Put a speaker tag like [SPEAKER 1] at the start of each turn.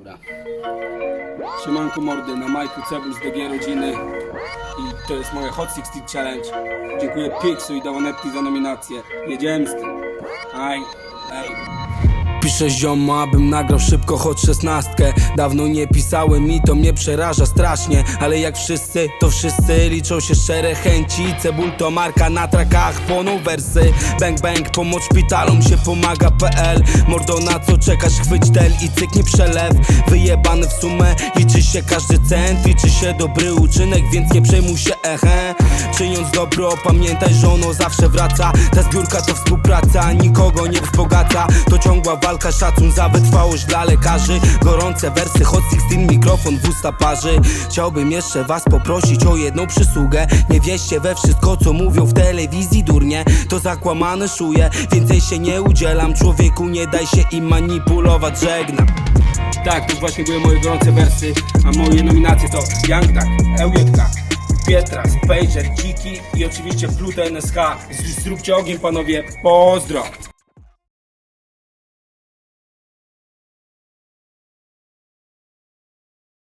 [SPEAKER 1] Dobra. Siemanko mordy, na Majku Cebul z DG Rodziny i to jest moje Hot 16 Challenge. Dziękuję Pixu i Dawanetti za nominację. Jedziemy z tym. Aj, ej. Piszę abym nagrał szybko choć szesnastkę. Dawno nie pisałem i to mnie przeraża strasznie Ale jak wszyscy, to wszyscy liczą się szczere chęci. Cebul to marka na trakach, płoną wersy. Bang bang, pomoc szpitalom się pomaga.pl Mordo na co czekasz, chwyć tel i cyknij przelew. Wyjebany w sumę, liczy się każdy cent. Liczy się dobry uczynek, więc nie przejmuj się ehe. Czyniąc dobro, pamiętaj, że ono zawsze wraca. Ta zbiórka to współpraca, nikogo nie wzbogaca. To ciągła walka, szacun za wytrwałość dla lekarzy. Gorące wersy, hot 16, mikrofon w usta parzy. Chciałbym jeszcze was poprosić o jedną przysługę. Nie wieście we wszystko, co mówią w telewizji durnie. To zakłamane szuje, więcej się nie udzielam. Człowieku, nie daj się im manipulować, żegnam. Tak, to właśnie były moje gorące wersy, a moje nominacje to Young Duck, EUJK, Pietras, Pager, Dziki i oczywiście Pluto NSH. Z- Zróbcie ogień panowie, pozdro!